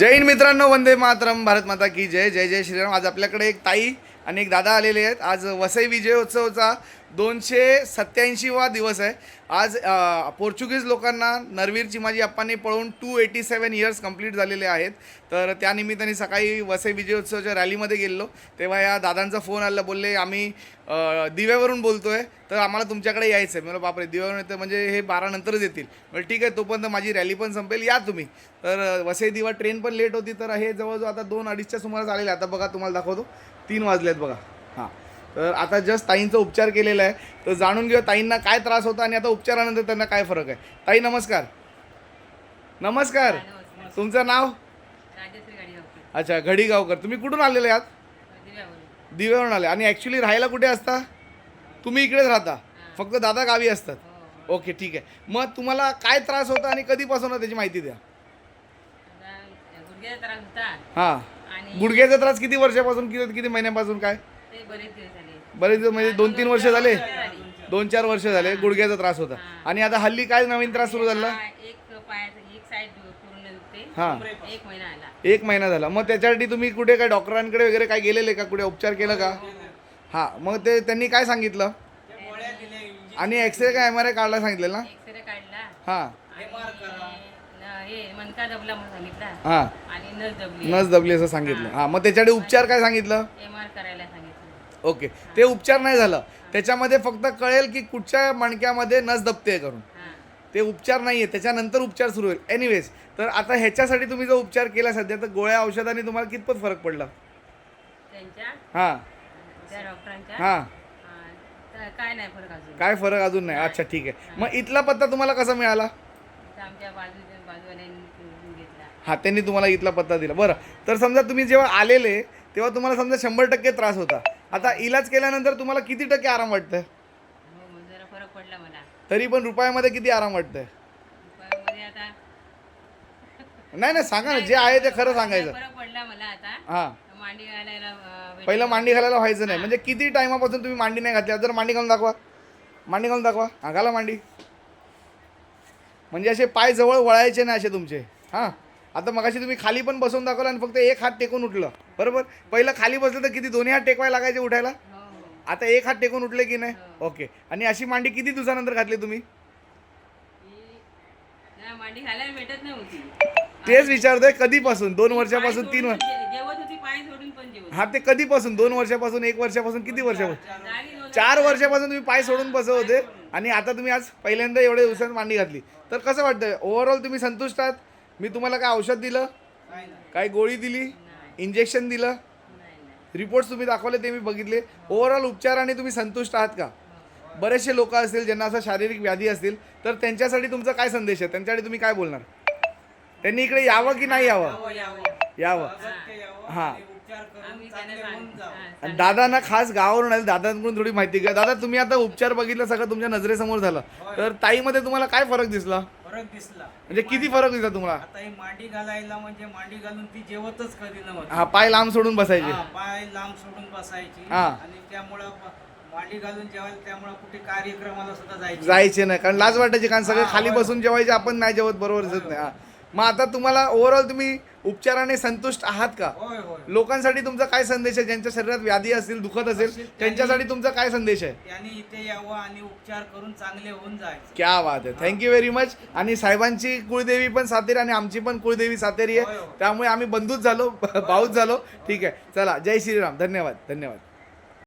जय हिंद मित्रांनो वंदे मातरम भारत माता की जय जय जय श्रीराम. आज आपल्याकडे एक ताई आणि एक दादा आलेले आहेत. आज वसई विजयोत्सवचा दोनशे सत्याऐंशीवा दिवस आहे. आज पोर्चुगीज लोकांना नरवीर चिमाजी अप्पांनी पळून two eighty seven years complete झालेले आहेत. तर त्यानिमित्ताने सकाळी वसई विजयोत्सवच्या रॅलीमध्ये गेलो तेव्हा या दादांचा फोन आला बोलले आम्ही दिव्यावरून बोलतो आहे तर आम्हाला तुमच्याकडे यायचं आहे मला बापरे दिव्यावरून येतं म्हणजे हे बारा नंतरच येतील. म्हणजे ठीक आहे तोपर्यंत माझी रॅली पण संपेल या तुम्ही. तर वसई दिवा ट्रेन पण लेट होती तर हे जवळजवळ आता दोन अडीचच्या सुमारास आलेले आहे. आता बघा तुम्हाला दाखवतो. तीन वाजले आहेत बघा. हां. तर आता जस्ट ताईंचा उपचार केलेला आहे. तर जाणून घेऊया ताईंना काय त्रास होता आणि आता उपचारानंतर त्यांना काय फरक आहे. ताई नमस्कार. नमस्कार. तुमचं नाव? अच्छा घडी गावकर तुम्ही कुठून आलेले आहात? दिव्यावरून. आले. आणि ॲक्च्युली राहायला कुठे असता? तुम्ही इकडेच राहता. फक्त दादा गावी असतात. हो ओके ठीक आहे. मग तुम्हाला काय त्रास होता आणि कधीपासून त्याची माहिती द्या? हां. गुडघ्याचा त्रास किती वर्षापासून किती किती महिन्यापासून काय? बरेच दिवस म्हणजे दोन तीन वर्ष झाले. दोन चार वर्ष झाले गुडघ्याचा त्रास होता. आणि आता हल्ली काय नवीन त्रास सुरू झाला? हा, एक महिना आला. एक महिना झाला. मग त्याच्यासाठी तुम्ही कुठे काय डॉक्टरांकडे वगैरे काय गेलेले का? कुठे उपचार केला का? हां. मग ते त्यांनी काय सांगितलं? आणि एक्सरे काय एम आर आय काढला सांगितलं ना? हां. दबली नस दबली. असं सांगितलं. हां. मग त्याच्यासाठी उपचार काय सांगितलं एम आर करायला सांगितलं ओके. ते उपचार नाही झालं. त्याच्यामध्ये फक्त कळेल की कुठच्या मणक्यामध्ये नस दबते करून. ते उपचार नाही आहे त्याच्यानंतर उपचार सुरू होईल. एनिवेज तर आता ह्याच्यासाठी तुम्ही जो उपचार केला सध्या तर गोळ्या औषधाने तुम्हाला कितपत फरक पडला? हां. हां. काय नाही फरक अजून? काय फरक अजून नाही? अच्छा ठीक आहे. मग इथला पत्ता तुम्हाला कसा मिळाला? हा त्यांनी तुम्हाला इथला पत्ता दिला. बरं. तर समजा तुम्ही जेव्हा आलेले तेव्हा तुम्हाला समजा शंभर टक्के त्रास होता. आता इलाज केल्यानंतर तुम्हाला किती टक्के आराम वाटतंय? हो जरा फरक पडला मला. तरी पण रुपयामध्ये किती आराम वाटतंय? आता नाही नाही सांगा ना जे आहे ते खरं सांगायचं. फरक पडला मला आता. हां. मांडी घालायला अं, भेट- पहिलं मांडी घालायला व्हायचं नाही. म्हणजे किती टायमापासून तुम्ही मांडी नाही घातली जर मांडी घालून दाखवा. मांडी घालून दाखवा. हा घाला मांडी. म्हणजे असे पाय जवळ वळायचे नाही असे तुमचे. हां. आता मगाशी तुम्ही खाली पण बसून दाखवलं आणि फक्त एक हात टेकून उठलं. बरोबर? पहिलं खाली बसलं तर किती दोन्ही हात टेकवाय लागायचे उठायला? हो. हो आता एक हात टेकून उठले की नाही? ओके. आणि अशी मांडी किती दिवसानंतर घातली तुम्ही? ही- मांडी घालायला भेटत नव्हती तेच विचारतोय कधीपासून? दोन वर्षापासून तीन वर्ष जे- जेवत होती पाय सोडून पण जेवत हा ते कधीपासून? दोन वर्षापासून एक वर्षापासून किती वर्षापासून? चार वर्षापासून तुम्ही पाय सोडून बसत होते आणि आता तुम्ही आज पहिल्यांदा एवढ्या दिवसात मांडी घातली. तर कसं वाटतं ओव्हरऑल तुम्ही संतुष्ट आहात मी तुम्हाला काय औषध दिलं? काय गोळी दिली? इंजेक्शन दिलं? नाही नाही. रिपोर्ट्स तुम्ही दाखवले ते मी बघितले. ओव्हरऑल उपचाराने तुम्ही संतुष्ट आहात का? बरेचसे लोक असतील ज्यांना असं शारीरिक व्याधी असतील तर त्यांच्यासाठी तुमचा काय संदेश आहे? त्यांच्यासाठी तुम्ही काय बोलणार? त्यांनी इकडे यावं की नाही यावं? यावं हां. दादांना खास गावावरून आले दादांकडून थोडी माहिती घ्या. दादा तुम्ही आता उपचार बघितलं सगळं तुमच्या नजरेसमोर झालं. तर ताईमध्ये तुम्हाला काय फरक दिसला? फरक दिसला. म्हणजे किती फरक दिसला तुम्हाला? आता ही मांडी घालायला म्हणजे मांडी घालून ती जेवतच कधी नव्हती. हा पाय लांब सोडून बसायचे. हा, पाय लांब सोडून बसायची. हा. आणि त्यामुळं मांडी घालून जेवायला त्यामुळं कुठे कार्यक्रमाला सुद्धा जायची जायचे नाही. कारण लाज वाटायची कारण सगळे खाली बसून जेवायचे आपण नाही जेवत बरोबर दिसत नाही. हा. मग आता तुम्हाला ओव्हरऑल तुम्ही उपचाराने संतुष्ट आहात का? लोकांसाठी तुमचा काय संदेश आहे? ज्यांच्या शरीरात व्याधी असतील दुखत असेल त्यांच्यासाठी तुमचा काय संदेश आहे? त्यांनी इथे यावं आणि उपचार करून चांगले होऊन जायचे. क्या बात आहे. थँक्यू व्हेरी मच आणि साहेबांची कुळदेवी पण सातेरी आणि आमची पण कुळदेवी सातेरी आहे. त्यामुळे आम्ही बंधूच झालो भाऊच झालो. ठीक आहे. चला जय श्रीराम. धन्यवाद धन्यवाद.